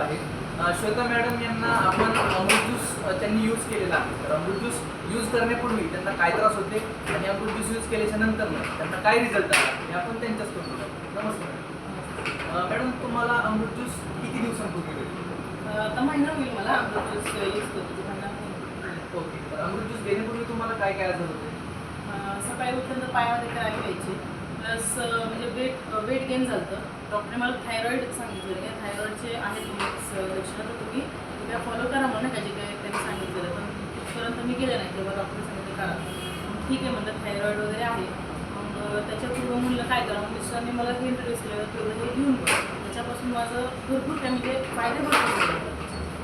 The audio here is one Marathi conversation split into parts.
श्वेता मॅडम यांना आपण अमृत ज्यूस त्यांनी यूज केलेला आहे. तर अमृत ज्यूस यूज करण्यापूर्वी त्यांना काय त्रास होते आणि अमृत ज्यूस यूज केल्याच्यानंतर त्यांना काय रिझल्ट आला हे आपण त्यांच्याच करून नमस्कार. मॅडम तुम्हाला अमृत ज्यूस किती दिवसांपूर्वी भेटले? आता महिना होईल मला अमृत ज्यूस यूज करतो होईल. ओके. तर अमृत ज्यूस घेण्यापूर्वी तुम्हाला काय काय आजार होते? सकाळी उठल्यानंतर पायामध्ये करायला यायची प्लस म्हणजे वेट वेट गेन झालं डॉक्टरने मला थायरॉईड सांगितलेलं आहे थायरॉईडचे आहेत लक्षणं तर तुम्ही उद्या फॉलो करा म्हणून का जे काही त्यांनी सांगितलेलं. पण तिथपर्यंत मी गेले नाही तेव्हा डॉक्टर सांगितलं करा ठीक आहे म्हणलं थायरॉईड वगैरे आहे. मग त्याच्यापूर्वी म्हणलं काय करा मग मिस्टरांनी मला हे इंट्रोड्यूस केलं तेवढं हे घेऊन त्याच्यापासून माझं भरपूर काय म्हणजे फायदे भरपूर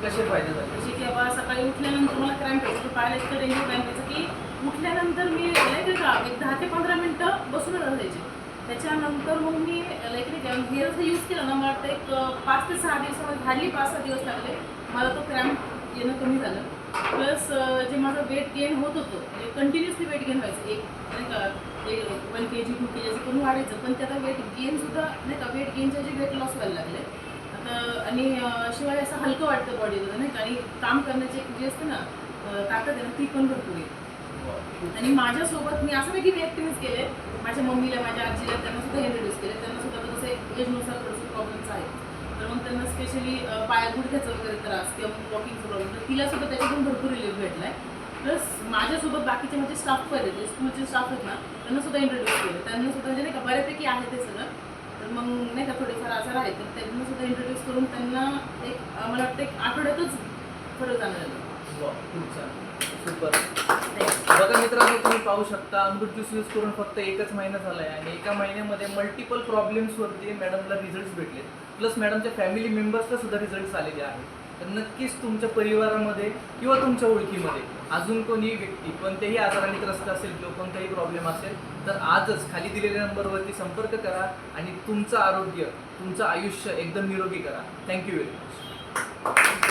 कसे फायदे झाले? जसे की बाबा सकाळी उठल्यानंतर मला क्रॅम्प यायचं पाहायला इतकं डेंजर क्रॅम्प यायचं की उठल्यानंतर मी का एक दहा ते पंधरा मिनटं बसूनच असायचे त्याच्यानंतर मग मी लाईक नाही यूज केलं ना मला वाटतं एक पाच ते सहा दिवसामध्ये हार्डली पाच सहा दिवस लागले. मला तो क्रॅम्प येणं कमी झालं. प्लस जे माझं वेट गेन होत होतं म्हणजे कंटिन्युअसली वेट गेन व्हायचं एक नाही का एक वन के जी टू के जी असं करून वाढायचं. पण त्याचा वेट गेनसुद्धा नाही का वेट गेनचे जे वेट लॉस व्हायला लागले. आता आणि शिवाय असं हलकं वाटतं बॉडीला नाही का आणि काम करण्याची एक जी असते ना ताकद आहे ना ती पण भरपूर आहे. आणि माझ्यासोबत मी असं नाही की मी एकटीनेच केले. माझ्या मम्मीला माझ्या आजीला त्यांना सुद्धा इंट्रोड्यूस केले. त्यांना सुद्धा आता कसं एजनुसार थोडंसं प्रॉब्लेम्स आहेत. तर मग त्यांना स्पेशली पाया गुडघ्याचा वगैरे त्रास किंवा वॉकिंगचा प्रॉब्लेम तर तिला सुद्धा त्याच्यातून भरपूर रिलीफ भेटलाय. प्लस माझ्यासोबत बाकीचे म्हणजे स्टाफ पण आहेत. स्कूलचे स्टाफ आहेत ना त्यांना सुद्धा इंट्रोड्यूस केले. त्यांना सुद्धा म्हणजे नाही का बऱ्यापैकी आहे ते सगळं. तर मग नाही का थोडेफार आजार आहेत तर त्यांना सुद्धा इंट्रोड्यूस करून त्यांना एक मला वाटतं एक आठवड्यातच खूप छान. सुपर मित्रांनो तुम्ही पाहू शकता अमृत ज्यूस यूज करून फक्त एकच महिना झाला आहे आणि एका महिन्यामध्ये मल्टिपल प्रॉब्लेम्सवरती मॅडमला रिझल्ट्स भेटले. प्लस मॅडमच्या फॅमिली मेंबर्सला सुद्धा रिझल्ट्स आलेले आहेत. तर नक्कीच तुमच्या परिवारामध्ये किंवा तुमच्या ओळखीमध्ये अजून कोणी व्यक्ती कोणत्याही आजाराने त्रस्त असेल किंवा कोणताही प्रॉब्लेम असेल तर आजच खाली दिलेल्या नंबरवरती संपर्क करा आणि तुमचं आरोग्य तुमचं आयुष्य एकदम निरोगी करा. Thank you very much